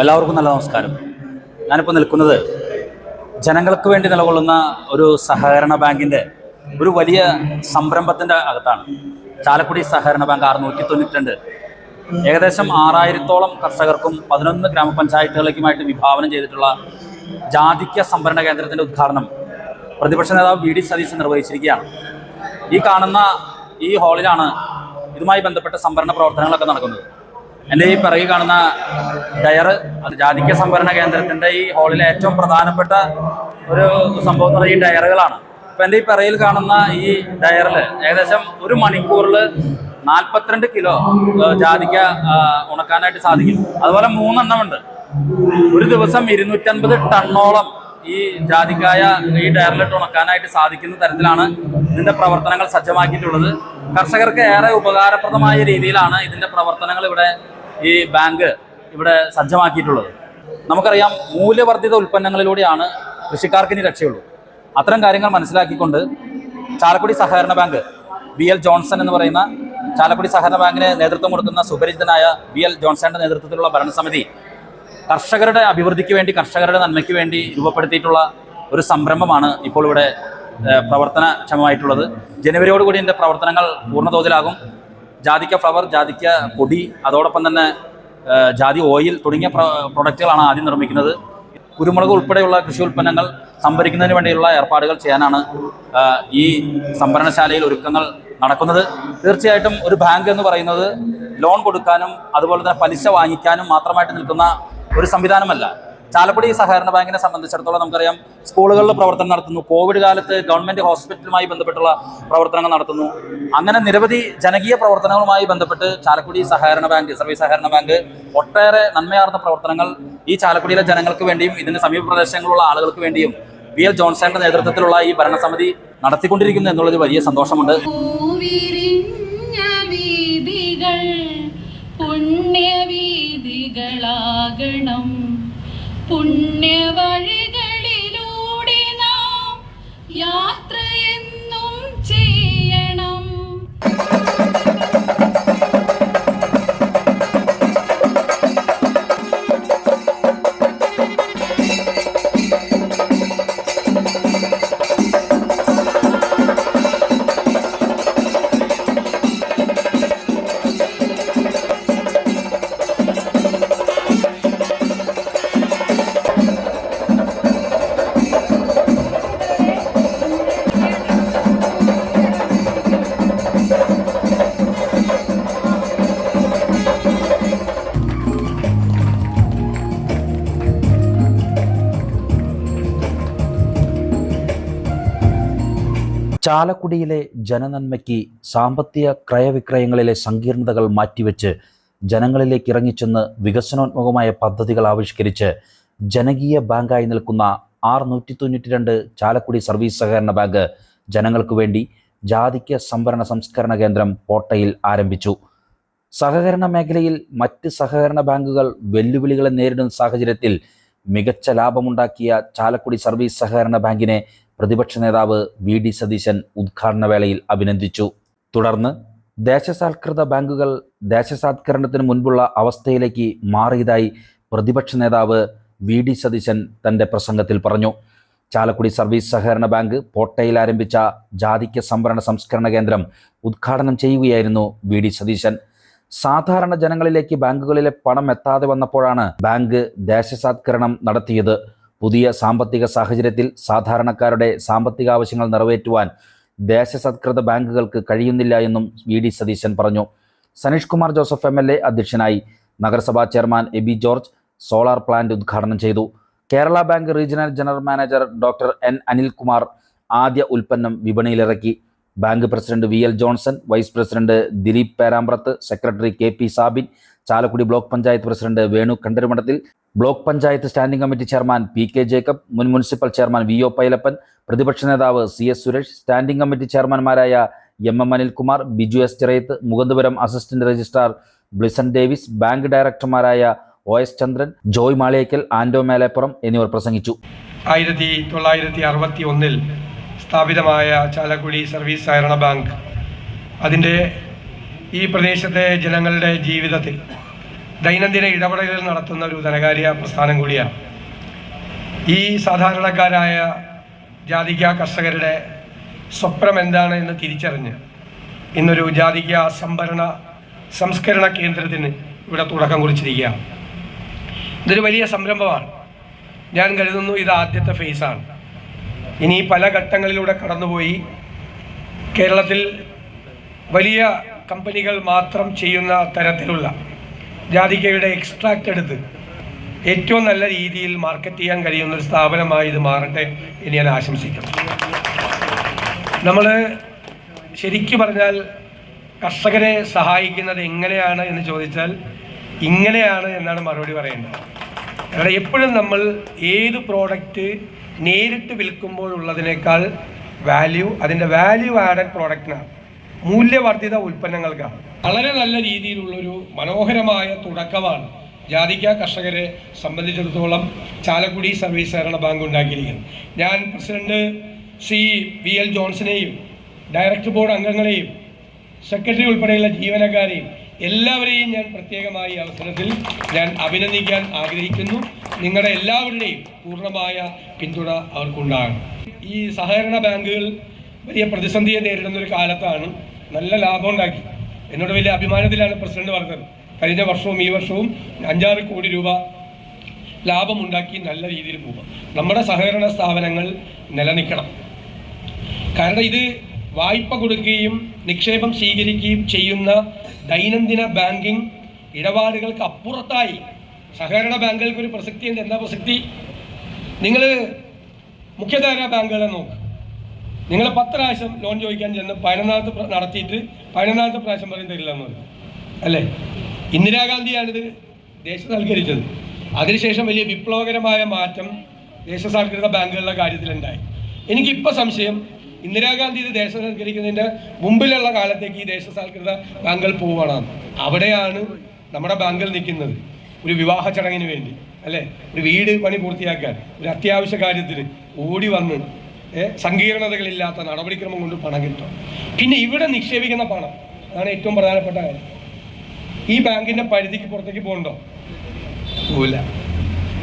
എല്ലാവർക്കും നല്ല നമസ്കാരം. ഞാനിപ്പോൾ നിൽക്കുന്നത് ജനങ്ങൾക്ക് വേണ്ടി നിലകൊള്ളുന്ന ഒരു സഹകരണ ബാങ്കിന്റെ ഒരു വലിയ സംരംഭത്തിന്റെ അകത്താണ്. ചാലക്കുടി സഹകരണ ബാങ്ക് അറുന്നൂറ്റി തൊണ്ണൂറ്റിരണ്ട് ഏകദേശം ആറായിരത്തോളം കർഷകർക്കും പതിനൊന്ന് ഗ്രാമപഞ്ചായത്തുകളിലേക്കുമായിട്ട് വിഭാവനം ചെയ്തിട്ടുള്ള ജാതിക്യ സംഭരണ കേന്ദ്രത്തിന്റെ ഉദ്ഘാടനം പ്രതിപക്ഷ നേതാവ് വി ഡി സതീശൻ നിർവഹിച്ചിരിക്കുകയാണ്. ഈ കാണുന്ന ഈ ഹാളിലാണ് ഇതുമായി ബന്ധപ്പെട്ട സംഭരണ പ്രവർത്തനങ്ങളൊക്കെ നടക്കുന്നത്. എന്റെ ഈ പിറകിൽ കാണുന്ന ഡയർ ജാതിക്യ സംഭരണ കേന്ദ്രത്തിന്റെ ഈ ഹാളിലെ ഏറ്റവും പ്രധാനപ്പെട്ട ഒരു സംഭവം എന്ന് ഈ ഡയറുകളാണ്. അപ്പം എന്റെ ഈ പിറയിൽ കാണുന്ന ഈ ഡയറിൽ ഏകദേശം ഒരു മണിക്കൂറിൽ നാൽപ്പത്തിരണ്ട് കിലോ ജാതിക്ക ഉണക്കാനായിട്ട് സാധിക്കും. അതുപോലെ മൂന്നെണ്ണമുണ്ട്. ഒരു ദിവസം ഇരുന്നൂറ്റൻപത് ടണ്ണോളം ഈ ജാതിക്കായ ഈ ഡയറിലിട്ട് ഉണക്കാനായിട്ട് സാധിക്കുന്ന തരത്തിലാണ് ഇതിന്റെ പ്രവർത്തനങ്ങൾ സജ്ജമാക്കിയിട്ടുള്ളത്. കർഷകർക്ക് ഏറെ ഉപകാരപ്രദമായ രീതിയിലാണ് ഇതിന്റെ പ്രവർത്തനങ്ങൾ ഇവിടെ ഈ ബാങ്ക് ഇവിടെ സജ്ജമാക്കിയിട്ടുള്ളത്. നമുക്കറിയാം മൂല്യവർദ്ധിത ഉൽപ്പന്നങ്ങളിലൂടെയാണ് കൃഷിക്കാർക്ക് ഇനി രക്ഷയുള്ളൂ. അത്തരം കാര്യങ്ങൾ മനസ്സിലാക്കിക്കൊണ്ട് ചാലക്കുടി സഹകരണ ബാങ്ക് വി എൽ ജോൺസൺ എന്ന് പറയുന്ന ചാലക്കുടി സഹകരണ ബാങ്കിന് നേതൃത്വം കൊടുക്കുന്ന സുപരിചിതനായ വി എൽ ജോൺസന്റെ നേതൃത്വത്തിലുള്ള ഭരണസമിതി കർഷകരുടെ അഭിവൃദ്ധിക്ക് വേണ്ടി കർഷകരുടെ നന്മയ്ക്ക് വേണ്ടി രൂപപ്പെടുത്തിയിട്ടുള്ള ഒരു സംരംഭമാണ് ഇപ്പോൾ ഇവിടെ പ്രവർത്തനക്ഷമമായിട്ടുള്ളത്. ജനുവരിയോടുകൂടി എന്റെ പ്രവർത്തനങ്ങൾ പൂർണതോതിലാകും. ജാതിക്ക ഫ്ലവർ ജാതിക്ക പൊടി അതോടൊപ്പം തന്നെ ജാതി ഓയിൽ തുടങ്ങിയ പ്ര- പ്രൊഡക്റ്റുകളാണ് ആദ്യം നിർമ്മിക്കുന്നത്. കുരുമുളക് ഉൾപ്പെടെയുള്ള കൃഷി ഉൽപ്പന്നങ്ങൾ സംഭരിക്കുന്നതിന് വേണ്ടിയുള്ള ഏർപ്പാടുകൾ ചെയ്യാനാണ് ഈ സംഭരണശാലയിൽ ഒരുക്കങ്ങൾ നടക്കുന്നത്. തീർച്ചയായിട്ടും ഒരു ബാങ്ക് എന്ന് പറയുന്നത് ലോൺ കൊടുക്കാനും അതുപോലെ തന്നെ പലിശ വാങ്ങിക്കാനും മാത്രമായിട്ട് നിൽക്കുന്ന ഒരു സംവിധാനമല്ല. ചാലക്കുടി സഹകരണ ബാങ്കിനെ സംബന്ധിച്ചിടത്തോളം നമുക്കറിയാം സ്കൂളുകളിൽ പ്രവർത്തനം നടത്തുന്നു. കോവിഡ് കാലത്ത് ഗവൺമെന്റ് ഹോസ്പിറ്റലുമായി ബന്ധപ്പെട്ടുള്ള പ്രവർത്തനങ്ങൾ നടത്തുന്നു. അങ്ങനെ നിരവധി ജനകീയ പ്രവർത്തനങ്ങളുമായി ബന്ധപ്പെട്ട് ചാലക്കുടി സഹകരണ ബാങ്ക് സർവീസ് സഹകരണ ബാങ്ക് ഒട്ടേറെ നന്മയാർന്ന പ്രവർത്തനങ്ങൾ ഈ ചാലക്കുടിയിലെ ജനങ്ങൾക്ക് വേണ്ടിയും ഇതിന്റെ സമീപ പ്രദേശങ്ങളിലുള്ള ആളുകൾക്ക് വേണ്ടിയും വി. എൽ. ജോൺസന്റെ നേതൃത്വത്തിലുള്ള ഈ ഭരണസമിതി നടത്തിക്കൊണ്ടിരിക്കുന്നു എന്നുള്ളത് വലിയ സന്തോഷമുണ്ട്. പുണ്യവീതികളാകണം. പുണ്യവഴികളിലൂടെ ചാലക്കുടിയിലെ ജനനന്മയ്ക്ക് സാമ്പത്തിക ക്രയവിക്രയങ്ങളിലെ സങ്കീർണതകൾ മാറ്റിവെച്ച് ജനങ്ങളിലേക്ക് ഇറങ്ങിച്ചെന്ന് വികസനോന്മുഖമായ പദ്ധതികൾ ആവിഷ്കരിച്ച് ജനകീയ ബാങ്കായി നിൽക്കുന്ന ആർ നൂറ്റി തൊണ്ണൂറ്റി രണ്ട് ചാലക്കുടി സർവീസ് സഹകരണ ബാങ്ക് ജനങ്ങൾക്ക് വേണ്ടി ജാതിക്യ സംഭരണ സംസ്കരണ കേന്ദ്രം കോട്ടയിൽ ആരംഭിച്ചു. സഹകരണ മേഖലയിൽ മറ്റ് സഹകരണ ബാങ്കുകൾ വെല്ലുവിളികളെ നേരിടുന്ന സാഹചര്യത്തിൽ മികച്ച ലാഭമുണ്ടാക്കിയ ചാലക്കുടി സർവീസ് സഹകരണ ബാങ്കിനെ പ്രതിപക്ഷ നേതാവ് വി ഡി സതീശൻ ഉദ്ഘാടന വേളയിൽ അഭിനന്ദിച്ചു. തുടർന്ന് ദേശസാൽകൃത ബാങ്കുകൾ ദേശസാത്കരണത്തിന് മുൻപുള്ള അവസ്ഥയിലേക്ക് മാറിയതായി പ്രതിപക്ഷ നേതാവ് വി ഡി സതീശൻ തന്റെ പ്രസംഗത്തിൽ പറഞ്ഞു. ചാലക്കുടി സർവീസ് സഹകരണ ബാങ്ക് പോട്ടയിൽ ആരംഭിച്ച ജാതിക്യ സംവരണ സംസ്കരണ കേന്ദ്രം ഉദ്ഘാടനം ചെയ്യുകയായിരുന്നു വി ഡി സതീശൻ. സാധാരണ ജനങ്ങളിലേക്ക് ബാങ്കുകളിലെ പണം എത്താതെ വന്നപ്പോഴാണ് ബാങ്ക് ദേശസാത്കരണം നടത്തിയത്. പുതിയ സാമ്പത്തിക സാഹചര്യത്തിൽ സാധാരണക്കാരുടെ സാമ്പത്തിക ആവശ്യങ്ങൾ നിറവേറ്റുവാൻ ദേശസത്കൃത ബാങ്കുകൾക്ക് കഴിയുന്നില്ല എന്നും വി ഡി സതീശൻ പറഞ്ഞു. Sanish Kumar Joseph M L A അധ്യക്ഷനായി നഗരസഭാ chairman A B George solar plant ഉദ്ഘാടനം ചെയ്തു. Kerala bank regional general manager doctor N Anilkumar ആദ്യ ഉൽപ്പന്നം വിപണിയിലിറക്കി. Bank president V L Johnson vice president Dileep Perambrath secretary K P Sabin Chalakudy block panchayat president Venu Kandarumadathil block panchayat standing committee chairman P K Jacob മുൻ municipal chairman V O Pailappan പ്രതിപക്ഷ നേതാവ് C S Suresh standing committee ചെയർമാൻമാരായ M M Anilkumar Biju S Chirayath Mukundapuram assistant registrar Blisson Davis bank ഡയറക്ടർമാരായ O S Chandran Joy Maliyekkal Ando Melepuram എന്നിവർ പ്രസംഗിച്ചു. ആയിരത്തി തൊള്ളായിരത്തി അറുപത്തി ഒന്നിൽ സ്ഥാപിതമായ ചാലക്കുടി സർവീസ് സഹകരണ ബാങ്ക്. അതിന്റെ ഈ പ്രദേശത്തെ ജനങ്ങളുടെ ജീവിതത്തിൽ ദൈനംദിന ഇടപെടലുകൾ നടത്തുന്ന ഒരു ധനകാര്യ പ്രസ്ഥാനം കൂടിയാണ്. ഈ സാധാരണക്കാരായ ജാതിക കർഷകരുടെ സ്വപ്നം എന്താണ് എന്ന് തിരിച്ചറിഞ്ഞ് ഇന്നൊരു ജാതിക സംഭരണ സംസ്കരണ കേന്ദ്രത്തിന് ഇവിടെ തുടക്കം കുറിച്ചിരിക്കുകയാണ്. ഇതൊരു വലിയ സംരംഭമാണ്. ഞാൻ കരുതുന്നു ഇത് ആദ്യത്തെ ഫേസാണ്. ഇനി പല ഘട്ടങ്ങളിലൂടെ കടന്നുപോയി കേരളത്തിൽ വലിയ കമ്പനികൾ മാത്രം ചെയ്യുന്ന തരത്തിലുള്ള ജാതിക്കയുടെ എക്സ്ട്രാക്റ്റ് എടുത്ത് ഏറ്റവും നല്ല രീതിയിൽ മാർക്കറ്റ് ചെയ്യാൻ കഴിയുന്ന ഒരു സ്ഥാപനമായി ഇത് മാറട്ടെ എന്ന് ഞാൻ ആശംസിക്കുന്നു. നമ്മൾ ശരിക്കു പറഞ്ഞാൽ കർഷകരെ സഹായിക്കുന്നത് എങ്ങനെയാണ് എന്ന് ചോദിച്ചാൽ ഇങ്ങനെയാണ് എന്നാണ് മറുപടി പറയേണ്ടത്. കാരണം എപ്പോഴും നമ്മൾ ഏത് പ്രോഡക്റ്റ് നേരിട്ട് വിൽക്കുമ്പോഴുള്ളതിനേക്കാൾ വാല്യൂ അതിന്റെ വാല്യൂ ആഡഡ് പ്രോഡക്റ്റിനാണ് മൂല്യവർദ്ധിത ഉൽപ്പന്നങ്ങൾക്കാണ്. വളരെ നല്ല രീതിയിലുള്ളൊരു മനോഹരമായ തുടക്കമാണ് ജാതിക്ക കർഷകരെ സംബന്ധിച്ചിടത്തോളം ചാലക്കുടി സർവീസ് സഹകരണ ബാങ്ക് ഉണ്ടാക്കിയിരിക്കുന്നത്. ഞാൻ പ്രസിഡന്റ് സി വി എൽ ജോൺസനെയും ഡയറക്ടർ ബോർഡ് അംഗങ്ങളെയും സെക്രട്ടറി ഉൾപ്പെടെയുള്ള ജീവനക്കാരെയും എല്ലാവരെയും ഞാൻ പ്രത്യേകമായി അവസരത്തിൽ ഞാൻ അഭിനന്ദിക്കാൻ ആഗ്രഹിക്കുന്നു. നിങ്ങളുടെ എല്ലാവരുടെയും പൂർണമായ പിന്തുണ അവർക്കുണ്ടാകണം. ഈ സഹകരണ ബാങ്കുകൾ വലിയ പ്രതിസന്ധിയെ നേരിടുന്ന ഒരു കാലത്താണ് നല്ല ലാഭം ഉണ്ടാക്കി. എന്നോട് വലിയ അഭിമാനത്തിലാണ് പ്രസിഡന്റ് പറഞ്ഞത്. കഴിഞ്ഞ വർഷവും ഈ വർഷവും അഞ്ചാറ് കോടി രൂപ ലാഭമുണ്ടാക്കി നല്ല രീതിയിൽ പോകാം നമ്മുടെ സഹകരണ സ്ഥാപനങ്ങൾ നിലനിൽക്കണം. കാരണം ഇത് വായ്പ കൊടുക്കുകയും നിക്ഷേപം സ്വീകരിക്കുകയും ചെയ്യുന്ന ദൈനംദിന ബാങ്കിങ് ഇടപാടുകൾക്ക് അപ്പുറത്തായി സഹകരണ ബാങ്കുകൾക്ക് ഒരു പ്രസക്തിയുണ്ട്. എന്താ പ്രസക്തി? നിങ്ങൾ മുഖ്യധാര ബാങ്കുകളെ നോക്ക്. നിങ്ങൾ പത്ത് പ്രാവശ്യം ലോൺ ചോദിക്കാൻ ചെന്ന് പതിനൊന്നാമത്തെ നടത്തിയിട്ട് പതിനൊന്നാമത്തെ പ്രാവശ്യം പറയും തരില്ല എന്ന്. അല്ലേ? ഇന്ദിരാഗാന്ധിയാണിത് ദേശസാൽക്കരിച്ചത്. അതിനുശേഷം വലിയ വിപ്ലവകരമായ മാറ്റം ദേശസാൽകൃത ബാങ്കുകളുടെ കാര്യത്തിലുണ്ടായി. എനിക്കിപ്പോൾ സംശയം ഇന്ദിരാഗാന്ധി ഇത് ദേശസാൽക്കരിക്കുന്നതിന്റെ മുമ്പിലുള്ള കാലത്തേക്ക് ഈ ദേശസാൽകൃത ബാങ്കുകൾ പോവുകയാണ്? അവിടെയാണ് നമ്മുടെ ബാങ്കുകൾ നിൽക്കുന്നത്. ഒരു വിവാഹ ചടങ്ങിന് വേണ്ടി അല്ലേ? ഒരു വീട് പണി പൂർത്തിയാക്കാൻ ഒരു അത്യാവശ്യ കാര്യത്തിന് ഓടി വന്ന് സങ്കീർണതകളില്ലാത്ത നടപടിക്രമം കൊണ്ട് പണം കിട്ടും. പിന്നെ ഇവിടെ നിക്ഷേപിക്കുന്ന പണം അതാണ് ഏറ്റവും പ്രധാനപ്പെട്ട കാര്യം. ഈ ബാങ്കിന്റെ പരിധിക്ക് പുറത്തേക്ക് പോകണ്ടോ? പോവില്ല.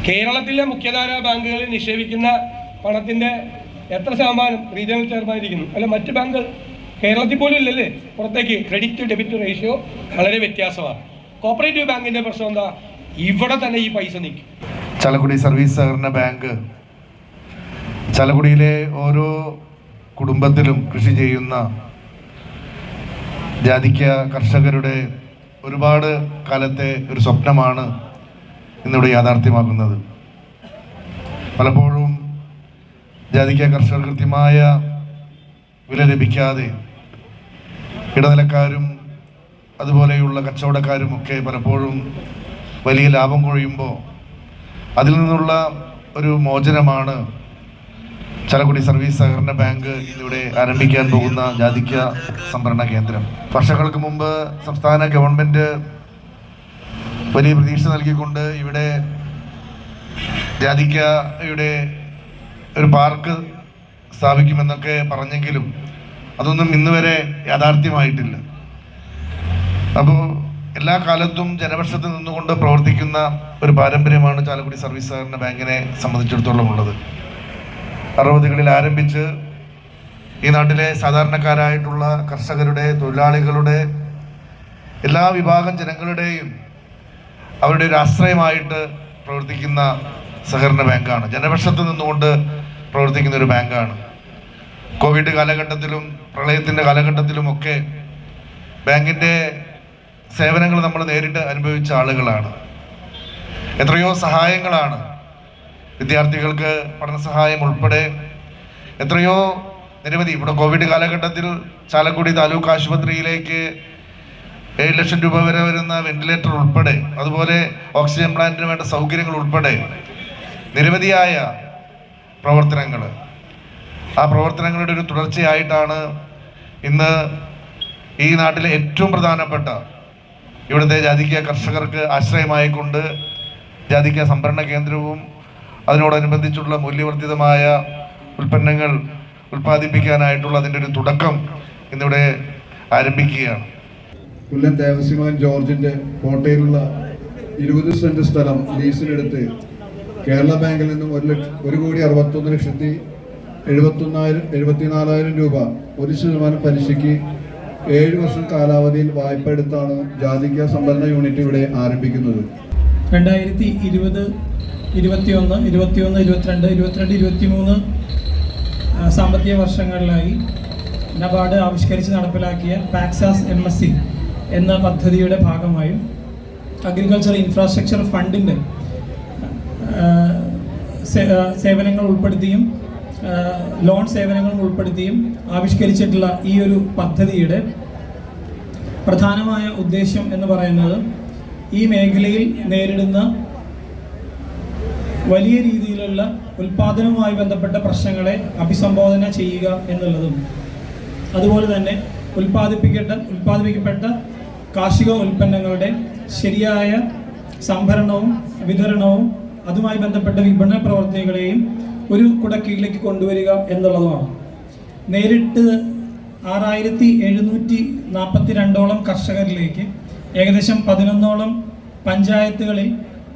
കേരളത്തിലെ മുഖ്യധാര ബാങ്കുകളിൽ നിക്ഷേപിക്കുന്ന പണത്തിന്റെ എത്ര ശതമാനം റീജിയണൽ ചെയർമാൻ ഇരിക്കുന്നു അല്ല മറ്റ് ബാങ്കുകൾ? കേരളത്തിൽ പോലും ഇല്ലല്ലേ? പുറത്തേക്ക് ക്രെഡിറ്റ് ഡെബിറ്റ് റേഷ്യോ വളരെ വ്യത്യാസമാണ്. കോപ്പറേറ്റീവ് ബാങ്കിന്റെ പ്രശ്നം എന്താ? ഇവിടെ തന്നെ ഈ പൈസ നിൽക്കും. ചാലക്കുടി സർവീസ് സഹകരണ ബാങ്ക് ചാലക്കുടിയിലെ ഓരോ കുടുംബത്തിലും കൃഷി ചെയ്യുന്ന ജാതിക്ക കർഷകരുടെ ഒരുപാട് കാലത്തെ ഒരു സ്വപ്നമാണ് ഇന്നിവിടെ യാഥാർത്ഥ്യമാക്കുന്നത് പലപ്പോഴും ജാതിക്ക കർഷകർ കൃത്യമായ വില ലഭിക്കാതെ ഇടനിലക്കാരും അതുപോലെയുള്ള കച്ചവടക്കാരും ഒക്കെ പലപ്പോഴും വലിയ ലാഭം കൊഴിയുമ്പോൾ അതിൽ നിന്നുള്ള ഒരു മോചനമാണ് ചാലക്കുടി സർവീസ് സഹകരണ ബാങ്ക് ഇവിടെ ആരംഭിക്കാൻ പോകുന്ന ജാതിക്ക സംഭരണ കേന്ദ്രം. വർഷങ്ങൾക്ക് മുമ്പ് സംസ്ഥാന ഗവൺമെന്റ് വലിയ പ്രതീക്ഷ നൽകിക്കൊണ്ട് ഇവിടെ ജാതിക്കയുടെ ഒരു പാർക്ക് സ്ഥാപിക്കുമെന്നൊക്കെ പറഞ്ഞെങ്കിലും അതൊന്നും ഇന്ന് വരെ യാഥാർത്ഥ്യമായിട്ടില്ല. അപ്പോൾ എല്ലാ കാലത്തും ജനപക്ഷത്ത് നിന്നുകൊണ്ട് പ്രവർത്തിക്കുന്ന ഒരു പാരമ്പര്യമാണ് ചാലക്കുടി സർവീസ് സഹകരണ ബാങ്കിനെ സംബന്ധിച്ചിടത്തോളം ഉള്ളത്. അറുപതുകളിൽ ആരംഭിച്ച് ഈ നാട്ടിലെ സാധാരണക്കാരായിട്ടുള്ള കർഷകരുടെ തൊഴിലാളികളുടെ എല്ലാ വിഭാഗം ജനങ്ങളുടെയും അവരുടെ ഒരു ആശ്രയമായിട്ട് പ്രവർത്തിക്കുന്ന സഹകരണ ബാങ്കാണ്. ജനപക്ഷത്ത് നിന്നുകൊണ്ട് പ്രവർത്തിക്കുന്ന ഒരു ബാങ്കാണ്. കോവിഡ് കാലഘട്ടത്തിലും പ്രളയത്തിന്റെ കാലഘട്ടത്തിലുമൊക്കെ ബാങ്കിന്റെ സേവനങ്ങൾ നമ്മൾ നേരിട്ട് അനുഭവിച്ച ആളുകളാണ്. എത്രയോ സഹായങ്ങളാണ് വിദ്യാർത്ഥികൾക്ക് പഠന സഹായം ഉൾപ്പെടെ എത്രയോ നിരവധി ഇവിടെ കോവിഡ് കാലഘട്ടത്തിൽ ചാലക്കുടി താലൂക്ക് ആശുപത്രിയിലേക്ക് ഏഴ് ലക്ഷം രൂപ വരെ വരുന്ന വെന്റിലേറ്റർ ഉൾപ്പെടെ അതുപോലെ ഓക്സിജൻ പ്ലാന്റിന് വേണ്ട സൗകര്യങ്ങൾ ഉൾപ്പെടെ നിരവധിയായ പ്രവർത്തനങ്ങൾ. ആ പ്രവർത്തനങ്ങളുടെ ഒരു തുടർച്ചയായിട്ടാണ് ഇന്ന് ഈ നാട്ടിലെ ഏറ്റവും പ്രധാനപ്പെട്ട ഇവിടുത്തെ ജാതിക്ക കർഷകർക്ക് ആശ്രയമായിക്കൊണ്ട് ജാതിക്ക സംഭരണ കേന്ദ്രവും അതിനോടനുബന്ധിച്ചുള്ള മൂല്യവർദ്ധിതമായ ഉൽപ്പന്നങ്ങൾ ഉൽപ്പാദിപ്പിക്കാനായിട്ടുള്ള അതിന്റെ ഒരു തുടക്കം ഇന്നിവിടെ ആരംഭിക്കുകയാണ്. കൊല്ലം ദേവസ്യമൻ ജോർജിന്റെ കോട്ടയിലുള്ള ഇരുപത് സെന്റ് സ്ഥലം ലീസിനെടുത്ത് കേരള ബാങ്കിൽ നിന്നും ഒരു ലക്ഷ ഒരു കോടി അറുപത്തൊന്ന് ലക്ഷത്തി എഴുപത്തൊന്നായിരം എഴുപത്തിനാലായിരം രൂപ ഒരു ശതമാനം പലിശയ്ക്ക് ഏഴ് വർഷം കാലാവധിയിൽ വായ്പ എടുത്താണ് ജാതിക സംഭരണ യൂണിറ്റ് ഇവിടെ ആരംഭിക്കുന്നത്. രണ്ടായിരത്തി ഇരുപത് ഇരുപത്തിയൊന്ന് ഇരുപത്തിയൊന്ന് ഇരുപത്തിരണ്ട് ഇരുപത്തിരണ്ട് ഇരുപത്തിമൂന്ന് സാമ്പത്തിക വർഷങ്ങളിലായി നബാർഡ് ആവിഷ്കരിച്ച് നടപ്പിലാക്കിയ പാക്സാസ് എം എസ് സി എന്ന പദ്ധതിയുടെ ഭാഗമായും അഗ്രികൾച്ചർ ഇൻഫ്രാസ്ട്രക്ചർ ഫണ്ടിന്റെ സേവനങ്ങൾ ഉൾപ്പെടുത്തിയും ലോൺ സേവനങ്ങൾ ഉൾപ്പെടുത്തിയും ആവിഷ്കരിച്ചിട്ടുള്ള ഈ ഒരു പദ്ധതിയുടെ പ്രധാനമായ ഉദ്ദേശ്യം എന്ന് പറയുന്നത് ഈ മേഖലയിൽ നേരിടുന്ന വലിയ രീതിയിലുള്ള ഉൽപാദനവുമായി ബന്ധപ്പെട്ട പ്രശ്നങ്ങളെ അഭിസംബോധന ചെയ്യുക എന്നുള്ളതും അതുപോലെ തന്നെ ഉൽപ്പാദിപ്പിക്കട്ട ഉൽപ്പാദിപ്പിക്കപ്പെട്ട കാർഷിക ഉൽപ്പന്നങ്ങളുടെ ശരിയായ സംഭരണവും വിതരണവും അതുമായി ബന്ധപ്പെട്ട വിപണന പ്രവർത്തനങ്ങളെയും ഒരു കുടക്കീഴിലേക്ക് കൊണ്ടുവരിക എന്നുള്ളതുമാണ്. നേരിട്ട് ആറായിരത്തി എഴുന്നൂറ്റി നാൽപ്പത്തി രണ്ടോളം കർഷകരിലേക്ക് ഏകദേശം പതിനൊന്നോളം പഞ്ചായത്തുകളിൽ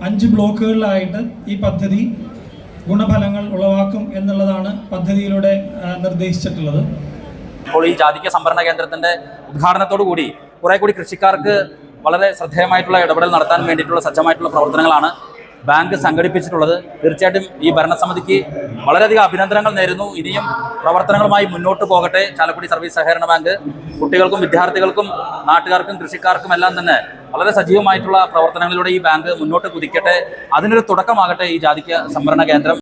അഞ്ച് ബ്ലോക്കുകളിലായിട്ട് ഈ പദ്ധതി ഗുണഫലങ്ങൾ ഉളവാക്കും എന്നുള്ളതാണ് പദ്ധതിയിലൂടെ നിർദ്ദേശിച്ചിട്ടുള്ളത്. ഇപ്പോൾ ഈ ജാതിക സംഭരണ കേന്ദ്രത്തിന്റെ ഉദ്ഘാടനത്തോടു കൂടി കുറെ കൂടി കൃഷിക്കാർക്ക് വളരെ ശ്രദ്ധേയമായിട്ടുള്ള ഇടപെടൽ നടത്താൻ വേണ്ടിയിട്ടുള്ള സജ്ജമായിട്ടുള്ള പ്രവർത്തനങ്ങളാണ് ബാങ്ക് സംഘടിപ്പിച്ചിട്ടുള്ളത്. തീർച്ചയായിട്ടും ഈ ഭരണസമിതിക്ക് വളരെയധികം അഭിനന്ദനങ്ങൾ നേരുന്നു. ഇനിയും പ്രവർത്തനങ്ങളുമായി മുന്നോട്ട് പോകട്ടെ. ചാലക്കുടി സർവീസ് സഹകരണ ബാങ്ക് കുട്ടികൾക്കും വിദ്യാർത്ഥികൾക്കും നാട്ടുകാർക്കും കൃഷിക്കാർക്കും എല്ലാം തന്നെ വളരെ സജീവമായിട്ടുള്ള പ്രവർത്തനങ്ങളിലൂടെ ഈ ബാങ്ക് മുന്നോട്ട് കുതിക്കട്ടെ. അതിനൊരു തുടക്കമാകട്ടെ ഈ ജാതിക്യ സംവരണ കേന്ദ്രം.